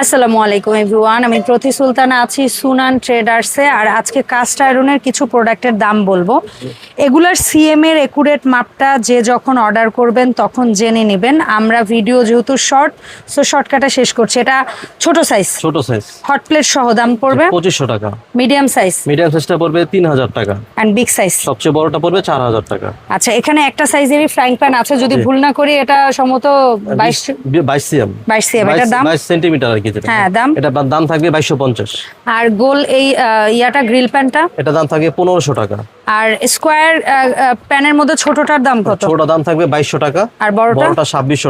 আসসালামু আলাইকুম এভরিওয়ান। আমি প্রতি সুলতানা আছি সুনান ট্রেডার্সে আর আজকে কাস্ট আয়রনের কিছু প্রোডাক্টের দাম বলব। এগুলার সিএম এর একুরেট মাপটা যে যখন অর্ডার করবেন তখন জেনে নেবেন। আমরা ভিডিও যেহেতু শর্ট সো শর্টকাটে শেষ করছি। এটা ছোট সাইজ ছোট সাইজ হট প্লেট সহ দাম পড়বে। পঁচিশশো টাকা। মিডিয়াম সাইজ মিডিয়াম সাইজটা পড়বে তিন হাজার টাকা। অ্যান্ড বিগ সাইজ সবচেয়ে বড়টা পড়বে চার হাজার টাকা। আচ্ছা এখানে একটা সাইজেরই ফ্রাইং প্যান আছে। যদি ভুল না করি এটা সম্ভবত বাইশ বাইশ সিএম বাইশ সিএম এটার দাম? বাইশ সেন্টিমিটার আর কি যেটা হ্যাঁ, দাম? এটা দাম থাকবে বাইশশো পঞ্চাশ। আর গোল এই ইয়াটা গ্রিল প্যানটা? এটা দাম থাকবে টাকা। আর স্কোয়ার প্যানের মধ্যে ছোটটার দাম কত? দাম থাকবে টাকা। আর বড়টা?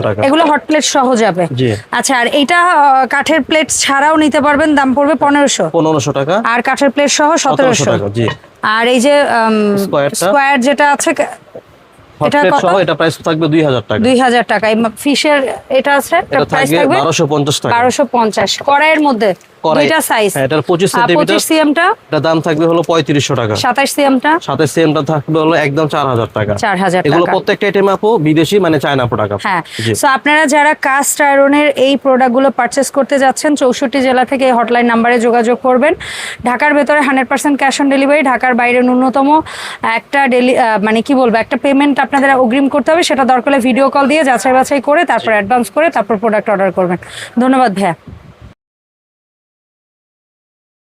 টাকা। এগুলো হট প্লেট সহ যাবে। আচ্ছা আর কাঠের প্লেট ছাড়াও নিতে পারবেন দাম পড়বে পনেরোশো। পনেরোশো টাকা। আর কাঠের প্লেট সহ সতেরোশো সতেরোশো। টাকা জি। আর এই যে? স্কোয়ার যেটা আছে এটা প্লেট কত? সহ এটা প্রাইস থাকবে দুই হাজার টাকা। দুই হাজার টাকা। এই ফিশের এটা আছে? এটা প্রাইস থাকবে থাকবে? বারোশো পঞ্চাশ টাকা। বারোশো পঞ্চাশ। কড়াইয়ের মধ্যে দুইটা সাইজ হ্যাঁ, এটার 25 সেন্টিমিটার। পঁচিশ সিএমটা এটা দাম থাকবে হলো পঁয়ত্রিশশো টাকা। সাতাশ সিএমটা সাথে সেমটা থাকবে হলো একদম চার হাজার টাকা। 4,000 এগুলো প্রত্যেকটা আইটেম আপু বিদেশি মানে চায়না প্রোডাক্ট হ্যাঁ। জি। সো আপনারা যারা কাস্ট আয়রনের এই প্রোডাক্টগুলো পারচেস করতে যাচ্ছেন চৌষট্টি জেলা থেকে এই হটলাইন নাম্বারে যোগাযোগ করবেন। ঢাকার ভেতরে hundred percent cash on delivery ঢাকার বাইরে ন্যূনতম একটা ডেলি মানে কি বলব একটা পেমেন্ট আপনাদের অগ্রিম করতে হবে, সেটা দরকার হলে ভিডিও কল দিয়ে যাচাই বাছাই করে, তারপর অ্যাডভান্স করে তারপর প্রোডাক্ট অর্ডার করবেন। ধন্যবাদ ভাইয়া।